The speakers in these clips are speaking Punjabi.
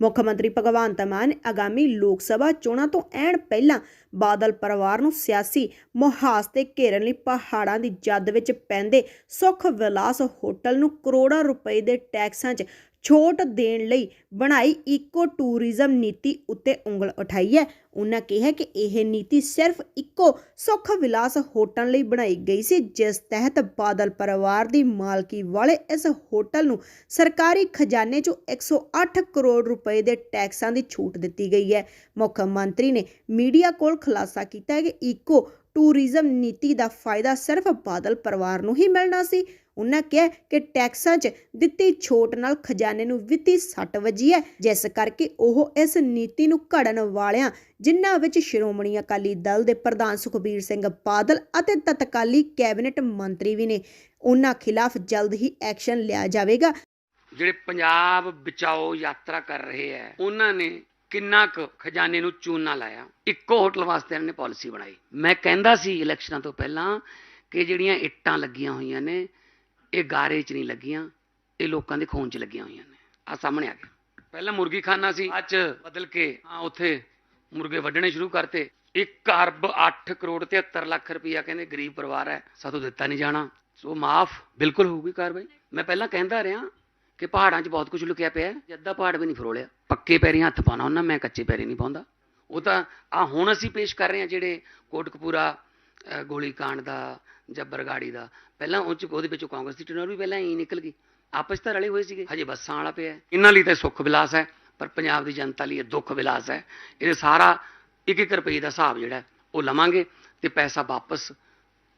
ਮੁੱਖ ਮੰਤਰੀ ਭਗਵੰਤ ਮਾਨ ਆਗਾਮੀ ਲੋਕ ਸਭਾ ਚੋਣਾਂ ਤੋਂ ਐਨ ਪਹਿਲਾਂ ਬਾਦਲ ਪਰਿਵਾਰ ਨੂੰ ਸਿਆਸੀ ਮੁਹਾਸ ਤੇ ਘੇਰਨ ਲਈ ਪਹਾੜਾਂ ਦੀ ਜੱਦ ਵਿੱਚ ਪੈਂਦੇ ਸੁਖ ਵਿਲਾਸ ਹੋਟਲ ਨੂੰ ਕਰੋੜਾਂ ਰੁਪਏ ਦੇ ਟੈਕਸਾਂ 'ਚ ਛੋਟ ਦੇਣ ਲਈ ਬਣਾਈ ਇਕੋ ਟੂਰਿਜ਼ਮ ਨੀਤੀ ਉੱਤੇ ਉਂਗਲ ਉਠਾਈ ਹੈ। ਉਹਨਾਂ ਕਿਹਾ ਕਿ ਇਹ ਨੀਤੀ ਸਿਰਫ ਇੱਕੋ ਸੁੱਖ ਵਿਲਾਸ ਹੋਟਲ ਲਈ ਬਣਾਈ ਗਈ ਸੀ, ਜਿਸ ਤਹਿਤ ਬਾਦਲ ਪਰਿਵਾਰ ਦੀ ਮਾਲਕੀ ਵਾਲੇ ਇਸ ਹੋਟਲ ਨੂੰ ਸਰਕਾਰੀ ਖਜ਼ਾਨੇ 'ਚੋਂ 108 ਕਰੋੜ ਰੁਪਏ ਦੇ ਟੈਕਸਾਂ ਦੀ ਛੂਟ ਦਿੱਤੀ ਗਈ ਹੈ। ਮੁੱਖ ਮੰਤਰੀ ਨੇ ਮੀਡੀਆ ਕੋਲ ਖੁਲਾਸਾ ਕੀਤਾ ਹੈ ਕਿ ਇਕੋ ਟੂਰਿਜ਼ਮ ਨੀਤੀ ਦਾ ਫਾਇਦਾ ਸਿਰਫ ਬਾਦਲ ਪਰਿਵਾਰ ਨੂੰ ਹੀ ਮਿਲਣਾ ਸੀ। ਉਹਨਾਂ ਕਿਹਾ ਕਿ ਟੈਕਸਾਂ 'ਚ ਦਿੱਤੀ ਛੋਟ ਨਾਲ ਖਜ਼ਾਨੇ ਨੂੰ ਵਿੱਤੀ ਸੱਟ ਵੱਜੀ ਹੈ, ਜਿਸ ਕਰਕੇ ਉਹ ਇਸ ਨੀਤੀ ਨੂੰ ਘੜਨ ਵਾਲਿਆਂ, ਜਿਨ੍ਹਾਂ ਵਿੱਚ ਸ਼੍ਰੋਮਣੀ ਅਕਾਲੀ ਦਲ ਦੇ ਪ੍ਰਧਾਨ ਸੁਖਬੀਰ ਸਿੰਘ ਬਾਦਲ ਅਤੇ ਤਤਕਾਲੀ ਕੈਬਨਿਟ ਮੰਤਰੀ ਵੀ ਨੇ ਉਹਨਾਂ ਖਿਲਾਫ ਜਲਦ ਹੀ ਐਕਸ਼ਨ ਲਿਆ ਜਾਵੇਗਾ। ਜਿਹੜੇ ਪੰਜਾਬ ਬਚਾਓ ਯਾਤਰਾ ਕਰ ਰਹੇ ਹੈ ਉਹਨਾਂ ਨੇ ਕਿੰਨਾ ਕੁ ਖਜ਼ਾਨੇ ਨੂੰ ਚੂਨਾ ਲਾਇਆ। ਇੱਕੋ ਹੋਟਲ ਵਾਸਤੇ ਇਹਨਾਂ ਨੇ ਪਾਲਿਸੀ ਬਣਾਈ। ਮੈਂ ਕਹਿੰਦਾ ਸੀ ਇਲੈਕਸ਼ਨਾਂ ਤੋਂ ਪਹਿਲਾਂ ਕਿ ਜਿਹੜੀਆਂ ਇੱਟਾਂ ਲੱਗੀਆਂ ਹੋਈਆਂ ਨੇ, ਇਹ ਗਾਰੇ 'ਚ ਨਹੀਂ ਲੱਗੀਆਂ, ਇਹ ਲੋਕਾਂ ਦੇ ਖੂਨ 'ਚ ਲੱਗੀਆਂ ਹੋਈਆਂ ਨੇ। ਆ ਸਾਹਮਣੇ ਆ ਗਿਆ। ਪਹਿਲਾਂ ਮੁਰਗੀ ਖਾਨਾ ਸੀ, ਅੱਜ ਬਦਲ ਕੇ ਆ ਉੱਥੇ ਮੁਰਗੇ ਵੱਢਣੇ ਸ਼ੁਰੂ ਕਰਤੇ। 1 ਅਰਬ 8 ਕਰੋੜ 73 ਲੱਖ ਰੁਪਇਆ ਕਹਿੰਦੇ ਗਰੀਬ ਪਰਿਵਾਰ ਹੈ, ਸਾਥੋਂ ਦਿੱਤਾ ਨਹੀਂ ਜਾਣਾ। ਸੋ ਮਾਫ ਬਿਲਕੁਲ ਹੋਊਗੀ ਕਾਰਵਾਈ। ਮੈਂ ਪਹਿਲਾਂ ਕਹਿੰਦਾ ਰਿਹਾ ਕਿ ਪਹਾੜਾਂ 'ਚ ਬਹੁਤ ਕੁਝ ਲੁਕਿਆ ਪਿਆ ਹੈ ਜੱਦਾ ਪਹਾੜ ਵੀ ਨਹੀਂ ਫਰੋਲਿਆ। ਪੱਕੇ ਪੈਰੀਂ ਹੱਥ ਪਾਉਣਾ ਉਹਨਾਂ ਮੈਂ ਕੱਚੇ ਪੈਰੀ ਨਹੀਂ ਪਾਉਂਦਾ। ਉਹ ਤਾਂ ਆ ਹੁਣ ਅਸੀਂ ਪੇਸ਼ ਕਰ ਰਹੇ ਹਾਂ ਜਿਹੜੇ ਕੋਟਕਪੂਰਾ ਅ, ਗੋਲੀ ਕਾਂਡ ਦਾ ਜਾਂ ਬਰਗਾੜੀ ਦਾ। ਪਹਿਲਾਂ ਉਹ ਚ ਉਹਦੇ ਵਿੱਚੋਂ ਕਾਂਗਰਸ ਦੀ ਟਨਰ ਵੀ ਪਹਿਲਾਂ ਹੀ ਨਿਕਲ ਗਈ। ਆਪਸ ਤਾਂ ਰਲੇ ਹੋਏ ਸੀਗੇ। ਹਜੇ ਬੱਸਾਂ ਵਾਲਾ ਪਿਆ ਇਹਨਾਂ ਲਈ ਤਾਂ ਸੁੱਖ ਵਿਲਾਸ ਹੈ ਪਰ ਪੰਜਾਬ ਦੀ ਜਨਤਾ ਲਈ ਇਹ ਦੁੱਖ ਵਿਲਾਸ ਹੈ। ਇਹ ਸਾਰਾ ਇੱਕ ਇੱਕ ਰੁਪਏ ਦਾ ਹਿਸਾਬ ਜਿਹੜਾ ਉਹ ਲਵਾਂਗੇ ਤੇ ਪੈਸਾ ਵਾਪਸ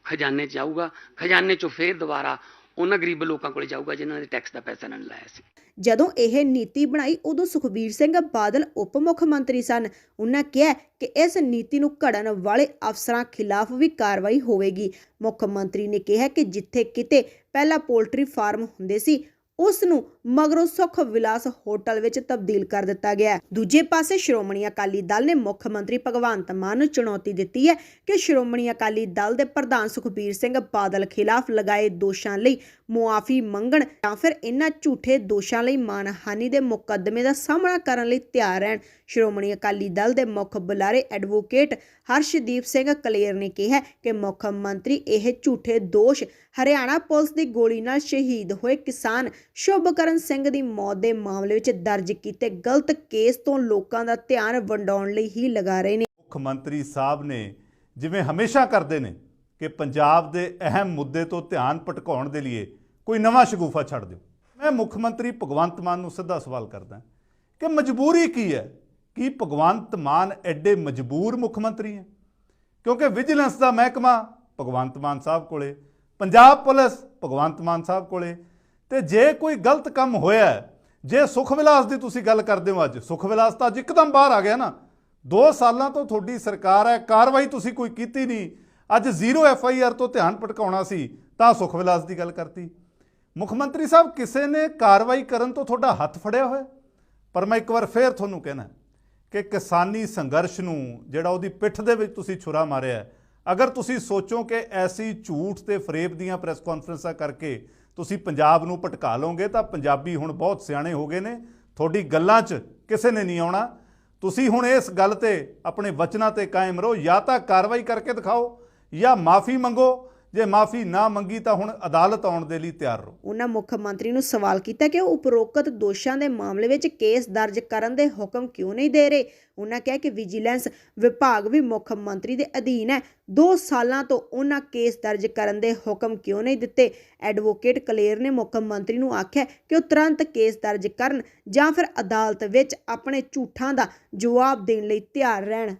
ਖਜ਼ਾਨੇ 'ਚ ਜਾਊਗਾ। ਖਜ਼ਾਨੇ 'ਚੋਂ ਫੇਰ ਦੁਬਾਰਾ ਉਹਨਾਂ ਗਰੀਬ ਲੋਕਾਂ ਕੋਲੇ ਜਾਊਗਾ ਜਿਨ੍ਹਾਂ ਨੇ ਟੈਕਸ ਦਾ ਪੈਸਾ ਇਹਨਾਂ ਲਾਇਆ ਸੀ। ਜਦੋਂ ਇਹ ਨੀਤੀ ਬਣਾਈ, ਉਦੋਂ ਸੁਖਬੀਰ ਸਿੰਘ ਬਾਦਲ ਉਪ ਮੁੱਖ ਮੰਤਰੀ ਸਨ। ਉਹਨਾਂ ਕਿਹਾ ਕਿ ਇਸ ਨੀਤੀ ਨੂੰ ਘੜਨ ਵਾਲੇ ਅਫਸਰਾਂ ਖਿਲਾਫ ਵੀ ਕਾਰਵਾਈ ਹੋਵੇਗੀ। ਮੁੱਖ ਮੰਤਰੀ ਨੇ ਕਿਹਾ ਕਿ ਜਿੱਥੇ ਕਿਤੇ ਪਹਿਲਾਂ ਪੋਲਟਰੀ ਫਾਰਮ ਹੁੰਦੇ ਸੀ ਉਸ ਨੂੰ ਮਗਰੋਂ ਸੁਖ ਵਿਲਾਸ ਹੋਟਲ ਵਿੱਚ ਤਬਦੀਲ ਕਰ ਦਿੱਤਾ ਗਿਆ ਦੂਜੇ ਪਾਸੇ ਸ਼੍ਰੋਮਣੀ ਅਕਾਲੀ ਦਲ ਨੇ ਮੁੱਖ ਮੰਤਰੀ ਭਗਵੰਤ ਮਾਨ ਨੂੰ ਚੁਣੌਤੀ ਦਿੱਤੀ ਹੈ ਕਿ ਸ਼੍ਰੋਮਣੀ ਅਕਾਲੀ ਦਲ ਦੇ ਪ੍ਰਧਾਨ ਸੁਖਬੀਰ ਸਿੰਘ ਬਾਦਲ ਖਿਲਾਫ ਲਗਾਏ ਦੋਸ਼ਾਂ ਲਈ ਮੁਆਫੀ ਮੰਗਣ ਜਾਂ ਫਿਰ ਇਹਨਾਂ ਝੂਠੇ ਦੋਸ਼ਾਂ ਲਈ ਮਾਨਹਾਨੀ ਦੇ ਮੁਕੱਦਮੇ ਦਾ ਸਾਹਮਣਾ ਕਰਨ ਲਈ ਤਿਆਰ ਰਹਿਣ, ਸ਼੍ਰੋਮਣੀ ਅਕਾਲੀ ਦਲ ਦੇ ਮੁੱਖ ਬੁਲਾਰੇ ਐਡਵੋਕੇਟ ਹਰਸ਼ਦੀਪ ਸਿੰਘ ਕਲੇਰ ਨੇ ਕਿਹਾ ਕਿ ਮੁੱਖ ਮੰਤਰੀ ਇਹ ਝੂਠੇ ਦੋਸ਼ ਹਰਿਆਣਾ ਪੁਲਿਸ ਦੀ ਗੋਲੀ ਨਾਲ ਸ਼ਹੀਦ ਹੋਏ ਕਿਸਾਨ ਸ਼ੁਭਕਰਨ ਸਿੰਘ ਦੀ ਮੌਤ ਦੇ ਮਾਮਲੇ ਵਿੱਚ ਦਰਜ ਕੀਤੇ ਗਲਤ ਕੇਸ ਤੋਂ ਲੋਕਾਂ ਦਾ ਧਿਆਨ ਵੰਡਾਉਣ ਲਈ ਹੀ ਲਗਾ ਰਹੇ ਨੇ। ਮੁੱਖ ਮੰਤਰੀ ਸਾਹਿਬ ਨੇ ਜਿਵੇਂ ਹਮੇਸ਼ਾ ਕਰਦੇ ਨੇ ਕਿ ਪੰਜਾਬ ਦੇ ਅਹਿਮ ਮੁੱਦੇ ਤੋਂ ਧਿਆਨ ਭਟਕਾਉਣ ਦੇ ਲਈ ਕੋਈ ਨਵਾਂ ਸ਼ਗੂਫਾ ਛੱਡ ਦਿਓ। ਮੈਂ ਮੁੱਖ ਮੰਤਰੀ ਭਗਵੰਤ ਮਾਨ ਨੂੰ ਸਿੱਧਾ ਸਵਾਲ ਕਰਦਾ ਕਿ ਮਜਬੂਰੀ ਕੀ ਹੈ? ਕੀ ਭਗਵੰਤ ਮਾਨ ਐਡੇ ਮਜਬੂਰ ਮੁੱਖ ਮੰਤਰੀ ਹੈ? ਕਿਉਂਕਿ ਵਿਜੀਲੈਂਸ ਦਾ ਮਹਿਕਮਾ ਭਗਵੰਤ ਮਾਨ ਸਾਹਿਬ ਕੋਲੇ, ਪੰਜਾਬ ਪੁਲਿਸ ਭਗਵੰਤ ਮਾਨ ਸਾਹਿਬ ਕੋਲੇ ਤੇ ਜੇ ਕੋਈ ਗਲਤ ਕੰਮ ਹੋਇਆ ਜੇ ਸੁਖ ਵਿਲਾਸ ਦੀ ਤੁਸੀਂ ਗੱਲ ਕਰਦੇ ਹੋ ਅੱਜ, ਸੁਖ ਵਿਲਾਸ ਤਾਂ ਅੱਜ ਇੱਕਦਮ ਬਾਹਰ ਆ ਗਿਆ ਨਾ। 2 ਸਾਲਾਂ ਤੋਂ ਤੁਹਾਡੀ ਸਰਕਾਰ ਹੈ, ਕਾਰਵਾਈ ਤੁਸੀਂ ਕੋਈ ਕੀਤੀ ਨਹੀਂ। ਅੱਜ ਜ਼ੀਰੋ ਐਫ ਆਈ ਆਰ ਤੋਂ ਧਿਆਨ ਭਟਕਾਉਣਾ ਸੀ, ਤਾਂ ਸੁਖ ਵਿਲਾਸ ਦੀ ਗੱਲ ਕਰਤੀ। ਮੁੱਖ ਮੰਤਰੀ ਸਾਹਿਬ, ਕਿਸੇ ਨੇ ਕਾਰਵਾਈ ਕਰਨ ਤੋਂ ਤੁਹਾਡਾ ਹੱਥ ਫੜਿਆ ਹੋਇਆ? ਪਰ ਮੈਂ ਇੱਕ ਵਾਰ ਫੇਰ ਤੁਹਾਨੂੰ ਕਹਿਣਾ ਕਿ ਕਿਸਾਨੀ ਸੰਘਰਸ਼ ਨੂੰ, ਜਿਹੜਾ ਉਹਦੀ ਪਿੱਠ ਦੇ ਵਿੱਚ ਤੁਸੀਂ ਛੁਰਾ ਮਾਰਿਆ ਅਗਰ ਤੁਸੀਂ ਸੋਚੋ ਕਿ ਐਸੀ ਝੂਠ ਤੇ ਫਰੇਬ ਦੀਆਂ ਪ੍ਰੈਸ ਕਾਨਫਰੰਸਾਂ ਕਰਕੇ ਤੁਸੀਂ ਪੰਜਾਬ ਨੂੰ ਭਟਕਾ ਲਓਗੇ ਤਾਂ ਪੰਜਾਬੀ ਹੁਣ ਬਹੁਤ ਸਿਆਣੇ ਹੋ ਗਏ ਨੇ। ਤੁਹਾਡੀ ਗੱਲਾਂ 'ਚ ਕਿਸੇ ਨੇ ਨਹੀਂ ਆਉਣਾ। ਤੁਸੀਂ ਹੁਣ ਇਸ ਗੱਲ ਤੇ ਆਪਣੇ ਵਚਨਾਂ ਤੇ ਕਾਇਮ ਰਹੋ। ਜਾਂ ਤਾਂ ਕਾਰਵਾਈ ਕਰਕੇ ਦਿਖਾਓ ਜਾਂ ਮਾਫੀ ਮੰਗੋ। ਜੇ ਮਾਫੀ ਨਾ ਮੰਗੀ ਤਾਂ ਹੁਣ ਅਦਾਲਤ ਆਉਣ ਦੇ ਲਈ ਤਿਆਰ ਰਹੋ। ਉਹਨਾਂ ਮੁੱਖ ਮੰਤਰੀ ਨੂੰ ਸਵਾਲ ਕੀਤਾ ਕਿ ਉਹ ਉਪਰੋਕਤ ਦੋਸ਼ਾਂ ਦੇ ਮਾਮਲੇ ਵਿੱਚ ਕੇਸ ਦਰਜ ਕਰਨ ਦੇ ਹੁਕਮ ਕਿਉਂ ਨਹੀਂ ਦੇ ਰਹੇ? ਉਹਨਾਂ ਕਿਹਾ ਕਿ ਵਿਜੀਲੈਂਸ ਵਿਭਾਗ ਵੀ ਮੁੱਖ ਮੰਤਰੀ ਦੇ ਅਧੀਨ ਹੈ। 2 ਸਾਲਾਂ ਤੋਂ ਉਹਨਾਂ ਕੇਸ ਦਰਜ ਕਰਨ ਦੇ ਹੁਕਮ ਕਿਉਂ ਨਹੀਂ ਦਿੱਤੇ? ਐਡਵੋਕੇਟ ਕਲੇਰ ਨੇ ਮੁੱਖ ਮੰਤਰੀ ਨੂੰ ਆਖਿਆ ਕਿ ਉਹ ਤੁਰੰਤ ਕੇਸ ਦਰਜ ਕਰਨ ਜਾਂ ਫਿਰ ਅਦਾਲਤ ਵਿੱਚ ਆਪਣੇ ਝੂਠਾਂ ਦਾ ਜਵਾਬ ਦੇਣ ਲਈ ਤਿਆਰ ਰਹਿਣ।